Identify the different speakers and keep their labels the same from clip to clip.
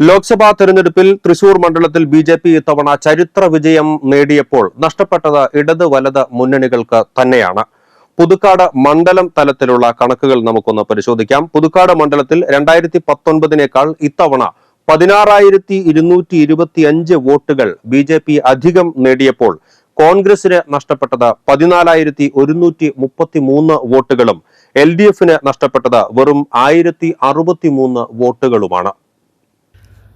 Speaker 1: ലോക്സഭാ തെരഞ്ഞെടുപ്പിൽ തൃശൂർ മണ്ഡലത്തിൽ B J P ഇത്തവണ ചരിത്ര വിജയം നേടിയപ്പോൾ നഷ്ടപ്പെട്ടത് ഇടത് വലത് മുന്നണികൾക്ക് തന്നെയാണ്. പുതുക്കാട് മണ്ഡലം തലത്തിലുള്ള കണക്കുകൾ നമുക്കൊന്ന് പരിശോധിക്കാം. പുതുക്കാട് മണ്ഡലത്തിൽ രണ്ടായിരത്തി പത്തൊൻപതിനേക്കാൾ ഇത്തവണ പതിനാറായിരത്തി ഇരുന്നൂറ്റി ഇരുപത്തി അഞ്ച് വോട്ടുകൾ ബി ജെ പി അധികം നേടിയപ്പോൾ കോൺഗ്രസിന് നഷ്ടപ്പെട്ടത് പതിനാലായിരത്തി ഒരുന്നൂറ്റി മുപ്പത്തി മൂന്ന് വോട്ടുകളും എൽ ഡി എഫിന് നഷ്ടപ്പെട്ടത് വെറും ആയിരത്തി അറുപത്തി മൂന്ന് വോട്ടുകളുമാണ്.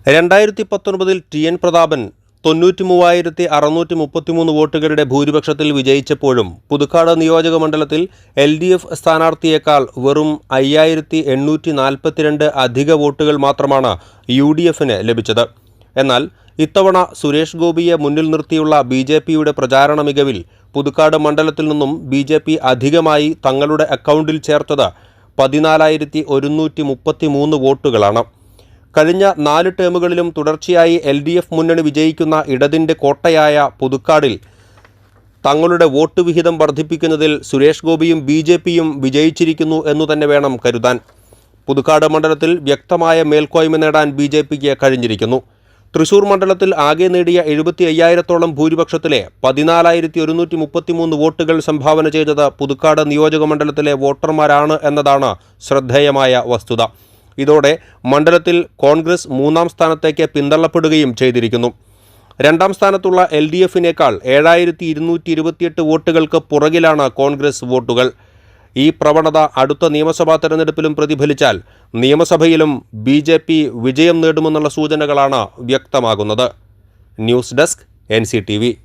Speaker 1: രണ്ടായിരത്തി പത്തൊൻപതിൽ ടി എൻ പ്രതാപൻ തൊണ്ണൂറ്റി മൂവായിരത്തി അറുന്നൂറ്റി മുപ്പത്തിമൂന്ന് വോട്ടുകളുടെ ഭൂരിപക്ഷത്തിൽ വിജയിച്ചപ്പോഴും പുതുക്കാട് നിയോജക മണ്ഡലത്തിൽ എൽ ഡി എഫ് സ്ഥാനാർത്ഥിയേക്കാൾ വെറും അയ്യായിരത്തി എണ്ണൂറ്റി നാൽപ്പത്തിരണ്ട് അധിക വോട്ടുകൾ മാത്രമാണ് യു ഡി എഫിന് ലഭിച്ചത്. എന്നാൽ ഇത്തവണ സുരേഷ് ഗോപിയെ മുന്നിൽ നിർത്തിയുള്ള ബി ജെ പിയുടെ പ്രചാരണ മികവിൽ പുതുക്കാട് മണ്ഡലത്തിൽ നിന്നും ബി ജെ പി അധികമായി തങ്ങളുടെ അക്കൗണ്ടിൽ ചേർത്തത് പതിനാലായിരത്തി ഒരുന്നൂറ്റി മുപ്പത്തി മൂന്ന് വോട്ടുകളാണ്. കഴിഞ്ഞ നാല് ടേമുകളിലും തുടർച്ചയായി എൽ ഡി എഫ് മുന്നണി വിജയിക്കുന്ന ഇടതിന്റെ കോട്ടയായ പുതുക്കാടിൽ തങ്ങളുടെ വോട്ട് വിഹിതം വർദ്ധിപ്പിക്കുന്നതിൽ സുരേഷ് ഗോപിയും ബി ജെ പിയും വിജയിച്ചിരിക്കുന്നു എന്നു തന്നെ വേണം കരുതാൻ. പുതുക്കാട് മണ്ഡലത്തിൽ വ്യക്തമായ മേൽക്കോയ്മ നേടാൻ ബി ജെ പിക്ക് കഴിഞ്ഞിരിക്കുന്നു. തൃശൂർ മണ്ഡലത്തിൽ ആകെ നേടിയ എഴുപത്തി അയ്യായിരത്തോളം ഭൂരിപക്ഷത്തിലെ പതിനാലായിരത്തി ഒരുന്നൂറ്റി മുപ്പത്തിമൂന്ന് വോട്ടുകൾ സംഭാവന ചെയ്തത് പുതുക്കാട് നിയോജക മണ്ഡലത്തിലെ വോട്ടർമാരാണ് എന്നതാണ് ശ്രദ്ധേയമായ വസ്തുത. ഇതോടെ മണ്ഡലത്തിൽ കോൺഗ്രസ് മൂന്നാം സ്ഥാനത്തേക്ക് പിന്തള്ളപ്പെടുകയും ചെയ്തിരിക്കുന്നു. രണ്ടാം സ്ഥാനത്തുള്ള എൽ ഡി എഫിനേക്കാൾ ഏഴായിരത്തി ഇരുന്നൂറ്റി ഇരുപത്തിയെട്ട് വോട്ടുകൾക്ക് പുറകിലാണ് കോൺഗ്രസ് വോട്ടുകൾ. ഈ പ്രവണത അടുത്ത നിയമസഭാ തെരഞ്ഞെടുപ്പിലും പ്രതിഫലിച്ചാൽ നിയമസഭയിലും ബി ജെ പി വിജയം നേടുമെന്നുള്ള സൂചനകളാണ് വ്യക്തമാകുന്നത്. News desk N C T V.